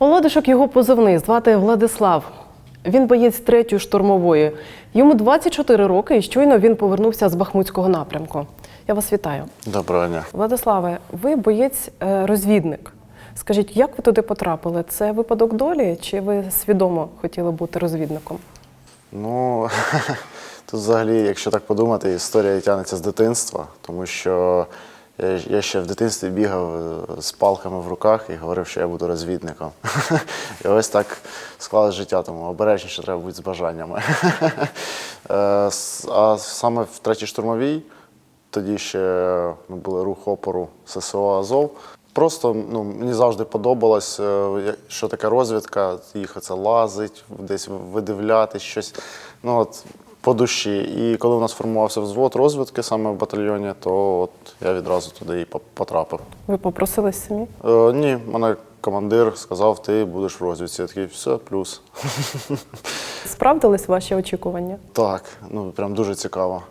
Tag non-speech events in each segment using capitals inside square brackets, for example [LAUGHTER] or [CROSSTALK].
Оладишок його позивний звати Владислав. Він боєць третьої штурмової. Йому 24 роки, і щойно він повернувся з Бахмутського напрямку. Я вас вітаю. Доброго дня. Владиславе, ви боєць е. Скажіть, як ви туди потрапили? Це випадок долі, чи ви свідомо хотіли бути розвідником? Ну, [LAUGHS] тут взагалі, якщо так подумати, історія тягнеться з дитинства, тому що я, я ще в дитинстві бігав е, з палками в руках і говорив, що я буду розвідником. [LAUGHS] І ось так склалось життя, тому обережніше треба бути з бажаннями. [LAUGHS] Е, А саме в третій штурмовій, тоді ще ми були рух опору ССО Азов. Просто ну, мені завжди подобалось, е, що таке розвідка, їх лазить, десь видивляти щось. Ну, от, по душі. І коли у нас формувався взвод розвідки саме в батальйоні, то от я відразу туди і по- потрапив. Ви попросились самі? Е, ні, мене командир сказав, ти будеш в розвідці. Я такий, все, плюс. [LAUGHS] Справдились ваші очікування? Так, ну прям дуже цікаво.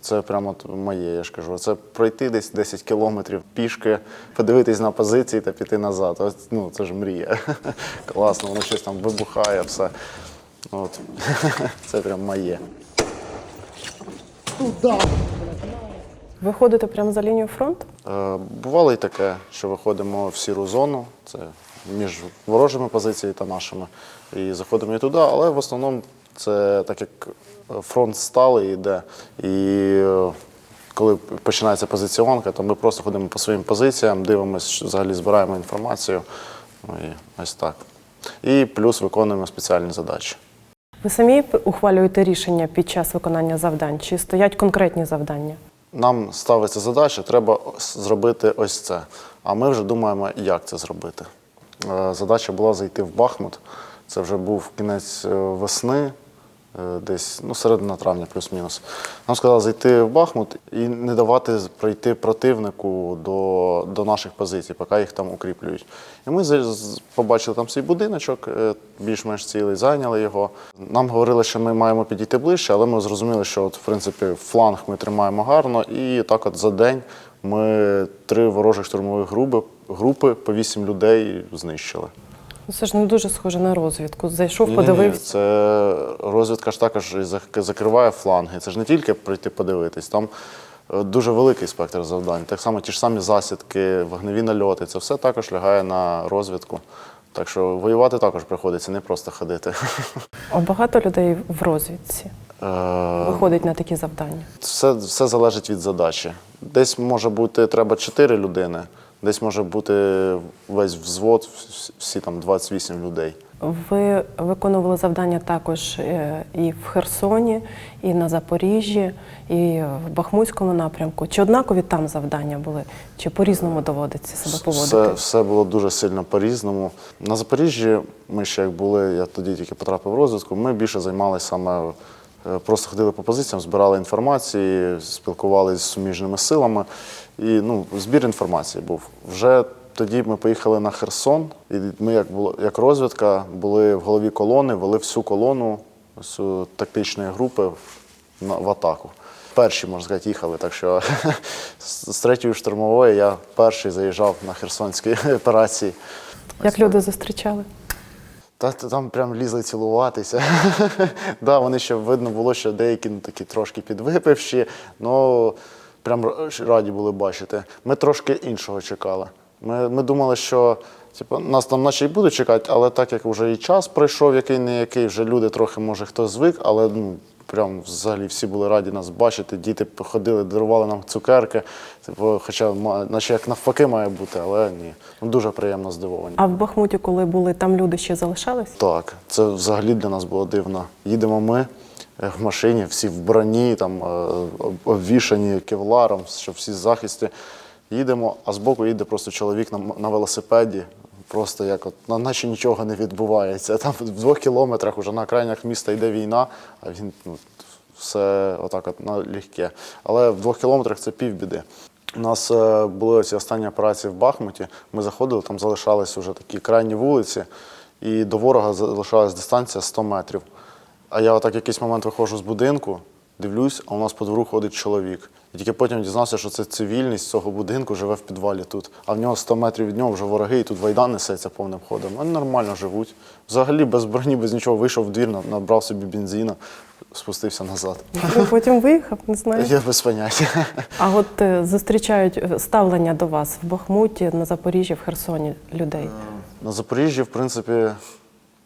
Це прямо от моє, я ж кажу. Це пройти десь 10 кілометрів пішки, подивитись на позиції та піти назад. Ось, ну, це ж мрія. [LAUGHS] Класно, воно щось там вибухає, все. От. [LAUGHS] Це прям моє. Ви ходите прямо за лінію фронту? Е, Бувало і таке, що виходимо в сіру зону, це між ворожими позиціями та нашими, і заходимо і туди, але в основному це так як фронт сталий йде, і е, коли починається позиціонка, то ми просто ходимо по своїм позиціям, дивимося, взагалі збираємо інформацію. Ну і ось так. І плюс виконуємо спеціальні задачі. Ви самі ухвалюєте рішення під час виконання завдань? Чи стоять конкретні завдання? Нам ставиться задача, треба зробити ось це. А ми вже думаємо, як це зробити. Е, Задача була зайти в Бахмут. Це вже був кінець е, весни, десь ну, середина травня, плюс-мінус. Нам сказали зайти в Бахмут і не давати пройти противнику до, до наших позицій, поки їх там укріплюють. І ми побачили там свій будиночок, е, більш-менш цілий, зайняли його. Нам говорили, що ми маємо підійти ближче, але ми зрозуміли, що от, в принципі фланг ми тримаємо гарно, і так от за день ми три ворожих штурмових групи, групи по вісім людей знищили. Ну, Це ж не дуже схоже на розвідку. Зайшов, Ні-ні-ні, подивився. Це розвідка ж також закриває фланги. Це ж не тільки прийти подивитись, там е, дуже великий спектр завдань. Так само ті ж самі засідки, вогневі нальоти. Це все також лягає на розвідку. Так що воювати також приходиться, не просто ходити. А багато людей в розвідці Е, виходить на такі завдання. Все, все залежить від задачі. Десь може бути треба 4 людини, десь може бути весь взвод, всі там 28 людей. Ви виконували завдання також е, і в Херсоні, і на Запоріжжі, і в Бахмутському напрямку. Чи однакові там завдання були, чи по-різному доводиться себе поводити? Все, все було дуже сильно по-різному. На Запоріжжі ми ще як були, я тоді тільки потрапив в розвідку, ми більше займалися саме, просто ходили по позиціям, збирали інформацію, спілкувалися з суміжними силами. І ну, збір інформації був. Вже тоді ми поїхали на Херсон, і ми, як було як розвідка, були в голові колони, вели всю колону всю тактичної групи в, на, в атаку. Перші, можна сказати, їхали. Так що [LAUGHS] з третьої штурмової я перший заїжджав на херсонські [LAUGHS] операції. Як люди зустрічали? Та та там прям лізли цілуватися. [LAUGHS] да, вони ще видно було, що деякі ну, такі трошки підвипивші, але прям раді були бачити. Ми трошки іншого чекали. Ми, ми думали, що типу, нас там наче й будуть чекати, але так як вже і час пройшов, який не який, вже люди трохи, може, хто звик, але ну, прям взагалі всі були раді нас бачити. Діти ходили, дарували нам цукерки. Типу, хоча, наче як навпаки має бути, але ні. Ну, дуже приємно здивовані. А в Бахмуті, коли були, там люди ще залишались? Так, це взагалі для нас було дивно. Їдемо ми е, в машині, всі в броні, там е, обвішані кевларом, що всі захисті. Їдемо, а збоку їде просто чоловік на, на велосипеді. Просто як от, наче нічого не відбувається. Там в двох кілометрах уже на окраїнах міста йде війна, а він ну, все отак от налегке. Але в двох кілометрах це півбіди. У нас е, були ці останні операції в Бахмуті. Ми заходили, там залишались вже такі крайні вулиці, і до ворога залишалась дистанція 100 метрів. А я отак якийсь момент виходжу з будинку, Дивлюсь, а у нас по двору ходить чоловік. І тільки потім дізнався, що це цивільний з цього будинку живе в підвалі тут. А в нього 100 метрів від нього вже вороги, і тут вайдан несеться повним ходом. Вони нормально живуть. Взагалі без броні, без нічого вийшов в двір, набрав собі бензина, спустився назад. Ну, Потім виїхав, не знаю. Я без поняття. А от е, зустрічають е, ставлення до вас в Бахмуті, на Запоріжжі, в Херсоні людей. На Запоріжжі, в принципі,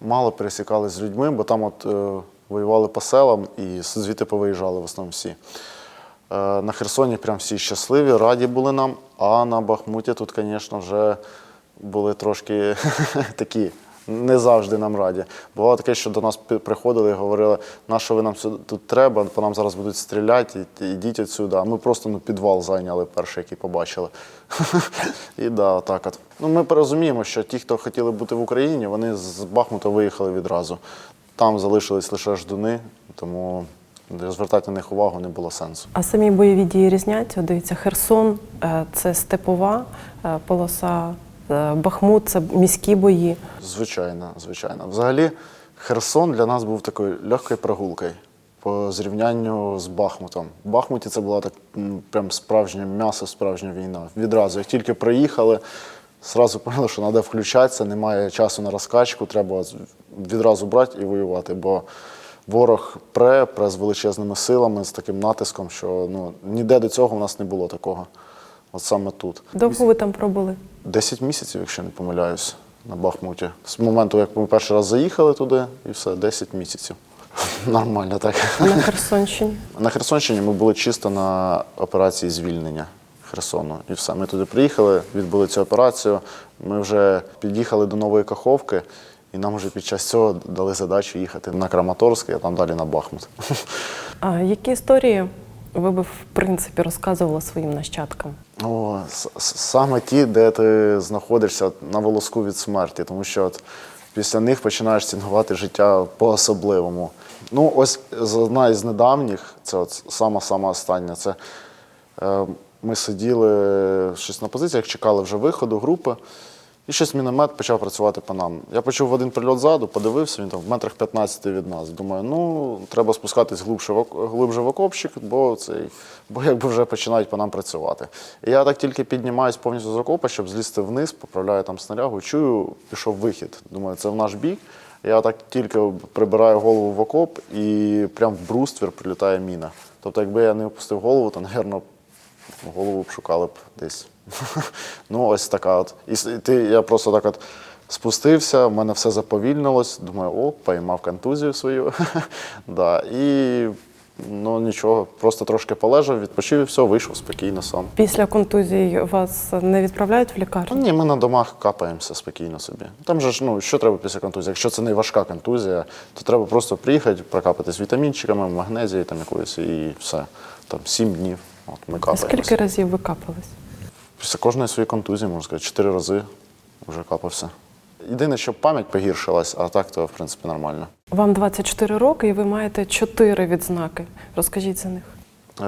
мало пересікались з людьми, бо там от е, воювали по селам і звідти повиїжджали в основному всі. Е, на Херсоні прям всі щасливі, раді були нам, а на Бахмуті тут, звісно, вже були трошки [LAUGHS] такі. Не завжди нам раді. Бувало таке, що до нас приходили і говорили, на що ви нам тут треба, по нам зараз будуть стріляти, ідіть відсюди. А ми просто ну, підвал зайняли перший, який побачили. [LAUGHS] І да, отак от. Ну, ми порозуміємо, що ті, хто хотіли бути в Україні, вони з Бахмута виїхали відразу. Там залишились лише ждуни, тому звертати на них увагу не було сенсу. А самі бойові дії різняться. Дивіться, Херсон е, це степова е, полоса, Бахмут це міські бої. Звичайно, звичайно. Взагалі, Херсон для нас був такою легкою прогулкою по зрівнянню з Бахмутом. В Бахмуті це була так прям справжнє м'ясо, справжня війна. Відразу, як тільки приїхали, зразу поняли, що треба включатися, немає часу на розкачку, треба відразу брати і воювати. Бо ворог пре, пре з величезними силами, з таким натиском, що ну, ніде до цього у нас не було такого. От саме тут. Довго ви там пробули? 10 місяців, якщо не помиляюсь, на Бахмуті. З моменту, як ми перший раз заїхали туди, і все, 10 місяців. [LAUGHS] Нормально так. На Херсонщині? [LAUGHS] На Херсонщині ми були чисто на операції звільнення Херсону. І все. Ми туди приїхали, відбули цю операцію. Ми вже під'їхали до Нової Каховки, і нам вже під час цього дали задачу їхати на Краматорськ, а там далі на Бахмут. [LAUGHS] А які історії ви б в принципі розказували своїм нащадкам? О, с- саме ті, де ти знаходишся на волоску від смерті, тому що от після них починаєш цінувати життя по-особливому. Ну, ось одна із недавніх, це от сама сама остання. Це е, ми сиділи щось на позиціях, чекали вже виходу групи. І щось міномет почав працювати по нам. Я почув один прильот ззаду, подивився, він там в метрах 15 від нас. Думаю, ну треба спускатись глибше в, глибше в окопчик, бо цей, бо якби вже починають по нам працювати. І я так тільки піднімаюсь повністю з окопа, щоб злізти вниз, поправляю там снарягу, чую, пішов вихід. Думаю, це в наш бік. Я так тільки прибираю голову в окоп і прям в бруствір прилітає міна. Тобто, якби я не опустив голову, то, напевно, голову б шукали б десь. [LAUGHS] ну, ось така от. І ти, я просто так от спустився, в мене все заповільнилось. Думаю, о, поймав контузію свою. [LAUGHS] да. І ну нічого, просто трошки полежав, відпочив і все, вийшов спокійно сам. Після контузії вас не відправляють в лікарню? ні, ми на домах капаємося спокійно собі. Там же ж, ну, що треба після контузії? Якщо це не важка контузія, то треба просто приїхати, прокапатись вітамінчиками, магнезією там якоюсь і все. Там сім днів. От ми А. Скільки разів ви капались? Після кожної своєї контузії, можна сказати, чотири рази вже капався. Єдине, що пам'ять погіршилась, а так то, в принципі, нормально. Вам 24 роки і ви маєте 4 відзнаки. Розкажіть за них. Е,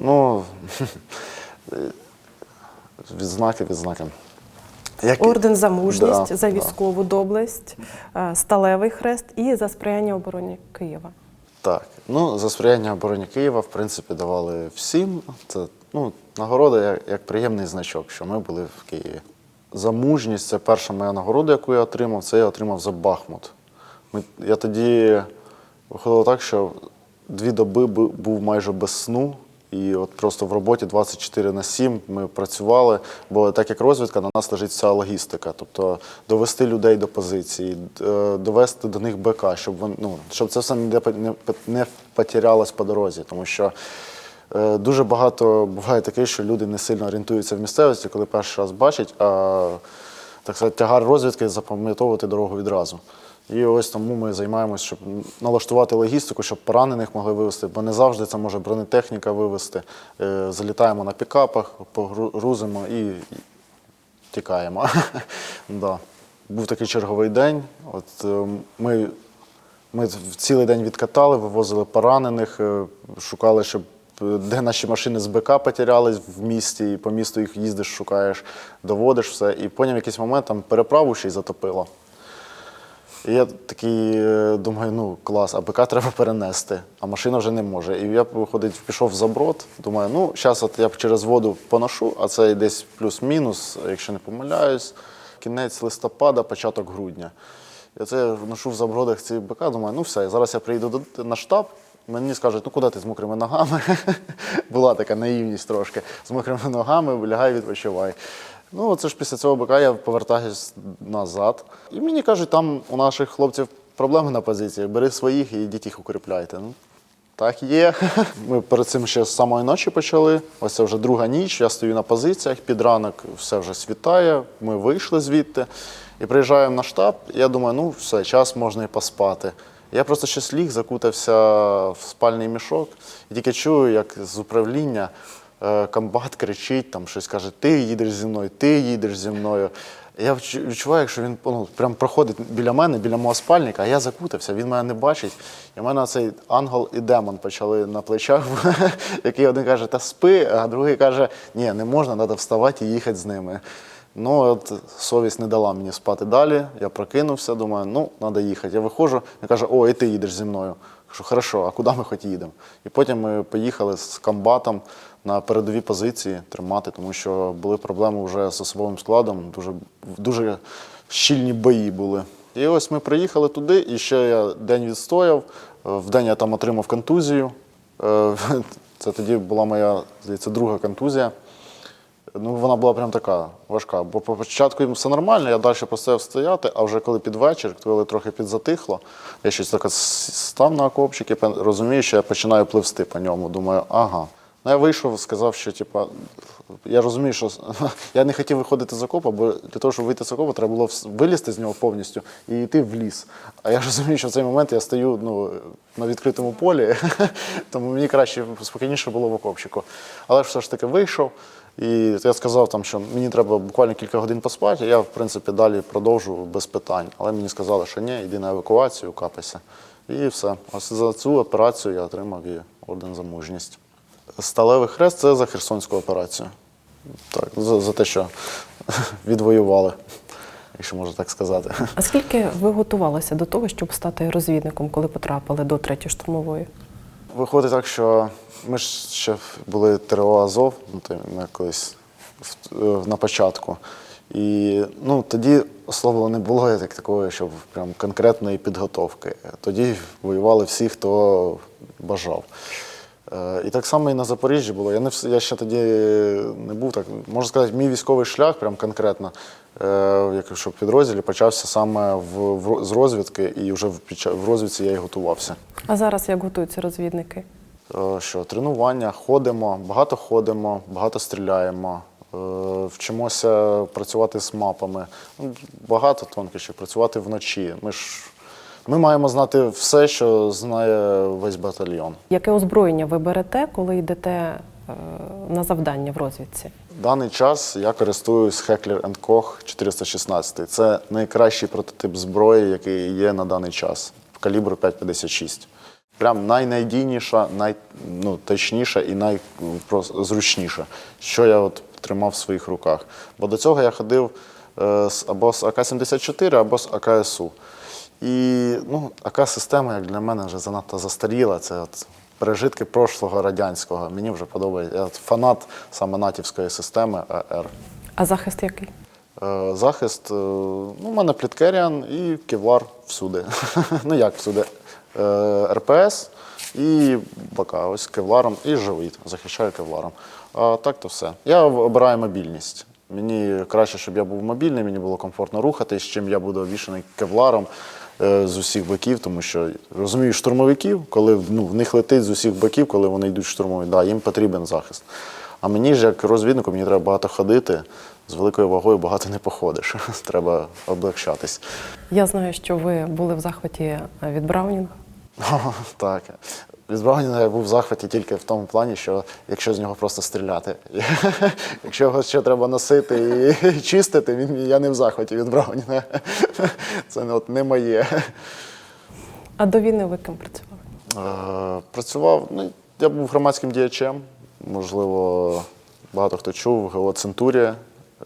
ну, [LAUGHS] відзнаки, відзнаки. Як... Орден за мужність, Да, за да. військову доблесть, е, сталевий хрест і за сприяння обороні Києва. Так, ну за сприяння обороні Києва, в принципі, давали всім. Це ну, нагорода як, як приємний значок, що ми були в Києві. За мужність це перша моя нагорода, яку я отримав, це я отримав за Бахмут. Ми, я тоді виходило так, що дві доби був майже без сну. І от просто в роботі 24 на 7 ми працювали, бо так як розвідка, на нас лежить вся логістика. Тобто довести людей до позиції, е, довести до них БК, щоб вон, ну, щоб це все не, не, не потерялось по дорозі. Тому що е, дуже багато буває таке, що люди не сильно орієнтуються в місцевості, коли перший раз бачать, а так сказати, тягар розвідки запам'ятовувати дорогу відразу. І ось тому ми займаємося, щоб налаштувати логістику, щоб поранених могли вивезти, бо не завжди це може бронетехніка вивезти. Е, Залітаємо на пікапах, погрузимо і тікаємо. [LAUGHS] да. Був такий черговий день. От, е, ми, ми цілий день відкатали, вивозили поранених, е, шукали, щоб де наші машини з БК потерялись в місті, і по місту їх їздиш, шукаєш, доводиш все. І потім якийсь момент там переправу ще й затопило. І я такий е, думаю, ну клас, а БК треба перенести, а машина вже не може. І я виходить, пішов в заброд. Думаю, ну зараз от я через воду поношу, а це десь плюс-мінус, якщо не помиляюсь, кінець листопада, початок грудня. Я ношу в забродах ці БК, думаю, ну все, зараз я приїду на штаб. Мені скажуть, ну куди ти з мокрими ногами? [LAUGHS] Була така наївність трошки. З мокрими ногами, лягай, відпочивай. Ну, це ж після цього БК я повертаюсь назад. І мені кажуть, там у наших хлопців проблеми на позиції. Бери своїх і йдіть їх укріпляйте. Ну, так є. [LAUGHS] Ми перед цим ще з самої ночі почали. Ось це вже друга ніч. Я стою на позиціях, під ранок все вже світає. Ми вийшли звідти і приїжджаємо на штаб. Я думаю, ну все, час можна і поспати. Я просто ще сліг, закутався в спальний мішок і тільки чую, як з управління комбат кричить, там щось каже: ти їдеш зі мною, ти їдеш зі мною. Я відчуваю, якщо він ну, прям проходить біля мене, біля мого спальника, а я закутався, він мене не бачить. І в мене цей ангел і демон почали на плечах, [LAUGHS] який один каже, та спи, а другий каже, ні, не можна, треба вставати і їхати з ними. Ну, от совість не дала мені спати далі. Я прокинувся, думаю, ну, треба їхати. Я виходжу, він каже, о, і ти їдеш зі мною. Кажу, хорошо, а куди ми хоч їдемо? І потім ми поїхали з комбатом на передові позиції тримати, тому що були проблеми вже з особовим складом, дуже, дуже щільні бої були. І ось ми приїхали туди, і ще я день відстояв. Е, Вдень я там отримав контузію. Е, [LAUGHS] Це тоді була моя, здається, друга контузія. Ну, вона була прям така важка. Бо по початку їм все нормально, я далі поставив стояти, а вже коли під вечір, коли трохи підзатихло, я щось так став на окопчик і розумію, що я починаю пливсти по ньому. Думаю, ага. Ну, я вийшов, сказав, що типа, я розумію, що [LAUGHS] я не хотів виходити з окопа, бо для того, щоб вийти з окопа, треба було вилізти з нього повністю і йти в ліс. А я [LAUGHS] розумію, що в цей момент я стою ну, на відкритому полі, [LAUGHS] тому мені краще спокійніше було в окопчику. Але все ж таки вийшов. І я сказав, там, що мені треба буквально кілька годин поспати, я, в принципі, далі продовжу без питань. Але мені сказали, що ні, йди на евакуацію, капайся. І все. Ось за цю операцію я отримав і орден за мужність. Сталевий хрест це за Херсонську операцію. Так, за, за те, що [LAUGHS] відвоювали, якщо можна так сказати. А скільки ви готувалися до того, щоб стати розвідником, коли потрапили до третьої штурмової? Виходить так, що ми ж ще були ТРО Азов, ну, ми колись е, на початку. І ну, тоді слово не було як такої, щоб прям конкретної підготовки. Тоді воювали всі, хто бажав. Е, І так само і на Запоріжжі було. Я, не, я ще тоді не був так. Можна сказати, мій військовий шлях, прям конкретно, е, якщо в підрозділі, почався саме в, в, з розвідки, і вже в, в розвідці я і готувався. А зараз як готуються розвідники? Е, Що тренування, ходимо, багато ходимо, багато стріляємо, вчимося працювати з мапами. Багато тонкощів, працювати вночі. Ми ж ми маємо знати все, що знає весь батальйон. Яке озброєння ви берете, коли йдете е, на завдання в розвідці? В даний час я користуюсь Heckler Koch 416. Це найкращий прототип зброї, який є на даний час в калібру 5,56. Прям найнадійніша, най, ну, точніша і найзручніша, що я от тримав в своїх руках. Бо до цього я ходив е, або з АК-74, або з АКСУ. І ну, АК-система, як для мене, вже занадто застаріла. Це от пережитки прошлого радянського. Мені вже подобається. Я от фанат саме натівської системи АР. А захист який? Е, Захист, е, ну, у мене пліткеріан і кевлар всюди. [LAUGHS] ну як всюди? Е, РПС і БК. Ось кевларом і живіт. Захищаю кевларом. А так то все. Я обираю мобільність. Мені краще, щоб я був мобільний, мені було комфортно рухатись, чим я буду обвішаний кевларом з усіх боків, тому що розумію штурмовиків, коли ну, в них летить з усіх боків, коли вони йдуть штурмові, да, їм потрібен захист. А мені ж як розвіднику, мені треба багато ходити. З великою вагою багато не походиш. [LAUGHS] Треба облегчатись. Я знаю, що ви були в захваті від Браунінга. [LAUGHS] Так. Від Браунінга я був в захваті тільки в тому плані, що якщо з нього просто стріляти. [LAUGHS] Якщо його ще треба носити і [LAUGHS] чистити, він, я не в захваті від Браунінга. [LAUGHS] Це не- от не моє. А до війни ви ким працювали? Е, Працював, ну, я був громадським діячем. Можливо, багато хто чув, ГО Центурія.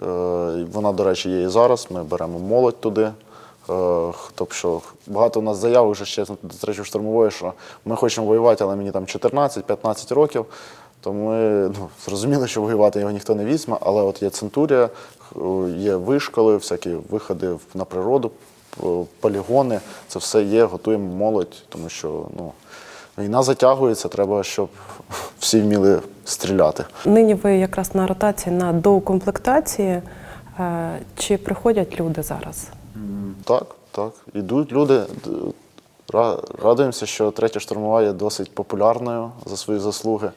Е, Вона, до речі, є і зараз. Ми беремо молодь туди. Е, Хто що, багато у нас заяв вже ще до третьої штурмової, що ми хочемо воювати, але мені там 14-15 років. Тому ми ну, зрозуміли, що воювати його ніхто не візьме, але от є центурія, є вишколи, всякі виходи на природу, полігони. Це все є, готуємо молодь, тому що ну, війна затягується, треба, щоб [LAUGHS] всі вміли стріляти. Нині ви якраз на ротації на доукомплектації. Е, Чи приходять люди зараз? Так, так. Ідуть люди. Радуємося, що третя штурмова є досить популярною за свої заслуги.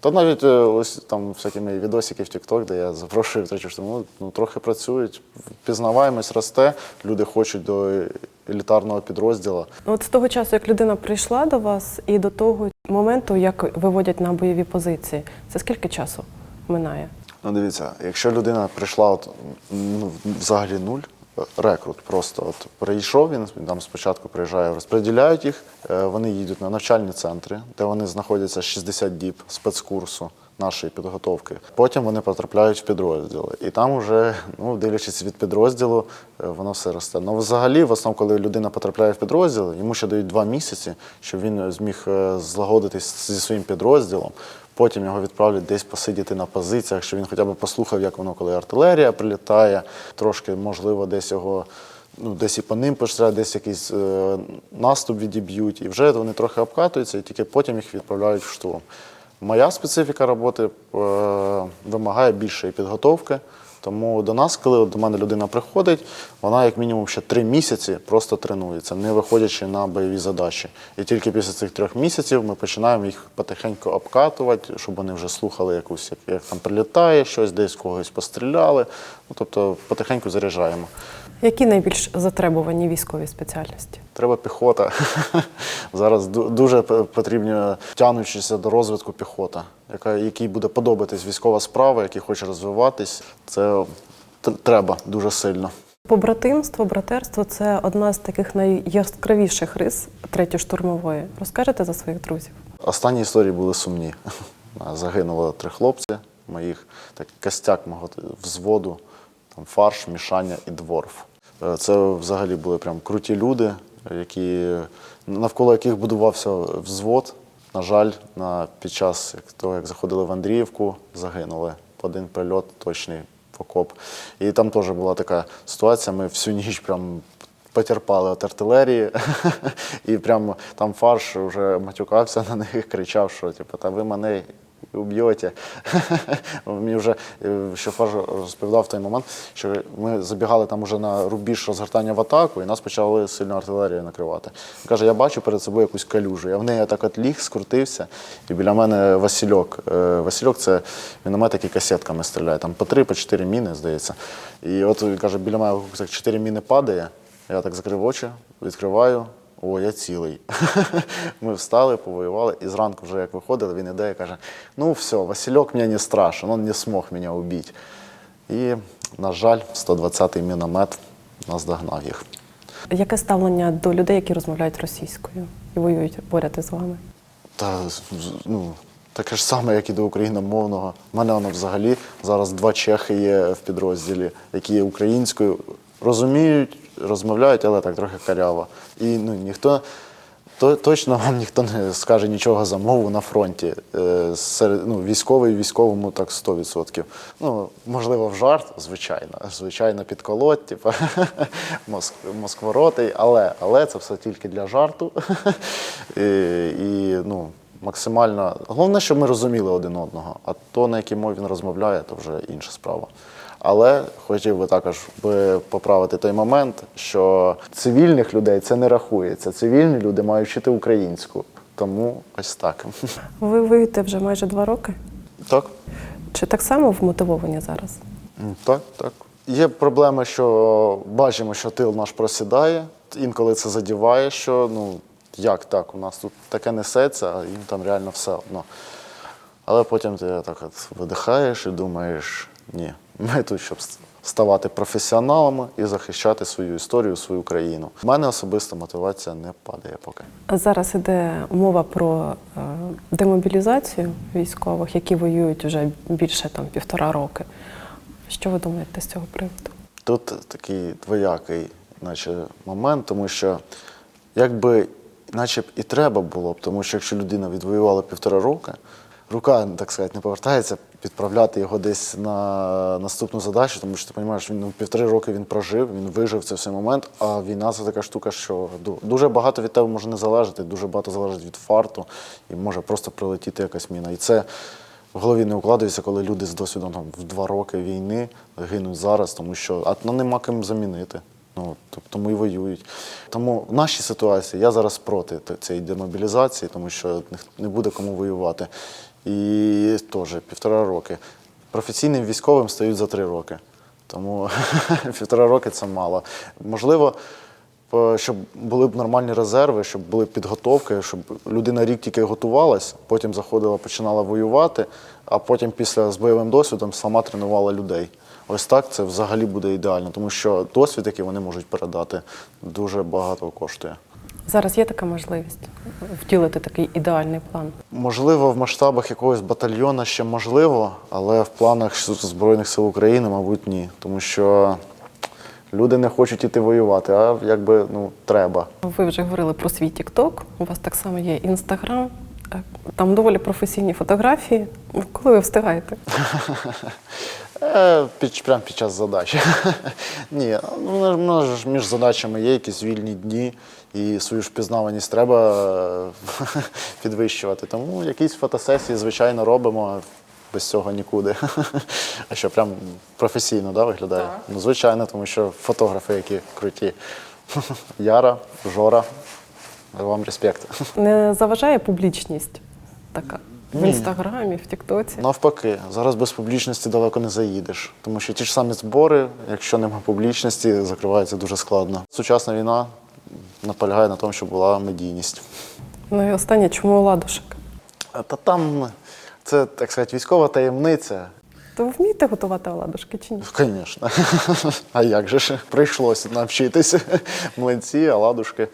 Та навіть е, ось там всякі мої відосики в TikTok, де я запрошую третю штурмову, ну трохи працюють, впізнаваємось, росте, люди хочуть до елітарного підрозділу. От з того часу, як людина прийшла до вас, і до того моменту, як виводять на бойові позиції, це скільки часу минає? Ну, дивіться, якщо людина прийшла от, ну, взагалі нуль, рекрут просто от прийшов, він там спочатку приїжджає, розподіляють їх, е, вони їдуть на навчальні центри, де вони знаходяться 60 діб спецкурсу нашої підготовки. Потім вони потрапляють в підрозділи. І там вже, ну, дивлячись від підрозділу, е, воно все росте. Ну, взагалі, в основному, коли людина потрапляє в підрозділ, йому ще дають два місяці, щоб він зміг е, злагодитись зі своїм підрозділом. Потім його відправлять десь посидіти на позиціях, що він хоча б послухав, як воно, коли артилерія прилітає, трошки, можливо, десь його. Ну, десь і по ним постріляють, десь якийсь е, наступ відіб'ють, і вже вони трохи обкатуються, і тільки потім їх відправляють в штурм. Моя специфіка роботи е, вимагає більшої підготовки. Тому до нас, коли до мене людина приходить, вона як мінімум ще три місяці просто тренується, не виходячи на бойові задачі. І тільки після цих трьох місяців ми починаємо їх потихеньку обкатувати, щоб вони вже слухали якусь, як, як там прилітає щось, десь когось постріляли. Ну, тобто потихеньку заряджаємо. Які найбільш затребувані військові спеціальності? Треба піхота. [LAUGHS] Зараз дуже потрібно тягнучися до розвитку піхота, яка, якій буде подобатись військова справа, який хоче розвиватись. Це треба дуже сильно. Побратимство, братерство це одна з таких найяскравіших рис третьої штурмової. Розкажете за своїх друзів? Останні історії були сумні. [LAUGHS] Загинуло три хлопці моїх, так костяк мого взводу, там фарш, мішання і дворф. Е, Це взагалі були прям круті люди, які, навколо яких будувався взвод. На жаль, на, під час того, як заходили в Андріївку, загинули. Один прильот точний в окоп. І там теж була така ситуація. Ми всю ніч прям потерпали від артилерії, [LAUGHS] і прямо там фарш вже матюкався на них, кричав, що типу, та ви мене уб'єте. [LAUGHS] Мені вже е, що фарш розповідав в той момент, що ми забігали там уже на рубіж розгортання в атаку, і нас почали сильно артилерією накривати. Він каже, я бачу перед собою якусь калюжу. Я в неї так от ліг, скрутився, і біля мене Васильок. Е, Васильок це міномет, який касетками стріляє, там по три, по чотири міни, здається. І от він каже, біля мене чотири міни падає. Я так закрив очі, відкриваю. О, я цілий. [LAUGHS] Ми встали, повоювали, і зранку вже як виходили, він іде і каже: ну все, Васильок мені не страшен, він не змог мене вбити. І, на жаль, 120-й міномет наздогнав їх. Яке ставлення до людей, які розмовляють російською і воюють поряд із вами? Та ну, таке ж саме, як і до україномовного. У мене воно взагалі зараз два чехи є в підрозділі, які є українською, розуміють, розмовляють, але так трохи каряво. І ну, ніхто. То, точно вам ніхто не скаже нічого за мову на фронті. Е, серед, ну, військовий військовому так 100%. Ну, можливо, в жарт, звичайно. Звичайно, підколоть, типу, [LAUGHS] моск, москворотий, але, але це все тільки для жарту. [LAUGHS] і, і ну, максимально. Головне, щоб ми розуміли один одного, а то, на якій мові він розмовляє, то вже інша справа. Але хотів би також поправити той момент, що цивільних людей це не рахується. Цивільні люди мають вчити українську. Тому ось так. Ви воюєте вже майже два роки. Так. Чи так само вмотивовані зараз? Так, так. Є проблеми, що бачимо, що тил наш просідає. Інколи це задіває, що ну як так, у нас тут таке несеться, а їм там реально все одно. Але потім ти так от видихаєш і думаєш, ні, ми тут, щоб ставати професіоналами і захищати свою історію, свою країну. У мене особиста мотивація не падає поки. Зараз іде мова про е, демобілізацію військових, які воюють вже більше там півтора роки. Що ви думаєте з цього приводу? Тут такий двоякий наче, момент, тому що якби наче б і треба було б, тому що якщо людина відвоювала півтора роки, рука, так сказати, не повертається відправляти його десь на наступну задачу, тому що ти розумієш, він ну, півтори роки він прожив, він вижив цей всей момент, а війна це така штука, що дуже багато від тебе може не залежати, дуже багато залежить від фарту, і може просто прилетіти якась міна. І це в голові не укладається, коли люди з досвідом там, в два роки війни гинуть зараз, тому що а ну, нема ким замінити. Ну, тобто і воюють. Тому в нашій ситуації я зараз проти цієї демобілізації, тому що не буде кому воювати. І теж півтора роки. Професійним військовим стають за три роки. Тому [LAUGHS] півтора роки це мало. Можливо, щоб були б нормальні резерви, щоб були підготовки, щоб людина рік тільки готувалась, потім заходила, починала воювати, а потім після з бойовим досвідом сама тренувала людей. Ось так це взагалі буде ідеально, тому що досвід, який вони можуть передати, дуже багато коштує. Зараз є така можливість втілити такий ідеальний план. Можливо, в масштабах якогось батальйона ще можливо, але в планах Збройних сил України, мабуть, ні. Тому що люди не хочуть іти воювати, а якби ну треба. Ви вже говорили про свій TikTok, у вас так само є Інстаграм. Там доволі професійні фотографії. Коли ви встигаєте? [LAUGHS] Е, під, прямо під час задачі. [LAUGHS] Ні, ну, ж між задачами є якісь вільні дні, і свою ж впізнаваність треба е, [LAUGHS] підвищувати. Тому якісь фотосесії, звичайно, робимо. Без цього нікуди. [LAUGHS] А що, прям професійно да, виглядає? Ну, звичайно, тому що фотографи, які круті. [LAUGHS] Яра, Жора, вам респект. Не заважає публічність така в інстаграмі, в Тіктоці. Навпаки, зараз без публічності далеко не заїдеш. Тому що ті ж самі збори, якщо немає публічності, закривається дуже складно. Сучасна війна наполягає на тому, щоб була медійність. Ну і останнє, чому оладушек? Та там це, так сказати, військова таємниця. То ви вмієте готувати оладушки чи ні? Звісно. [LAUGHS] А як же ж? Прийшлося навчитися. Млинці, оладушки.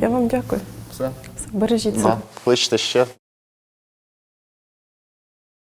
Я вам дякую. Все. Все, Бережіть себе. Да. Кличте ще.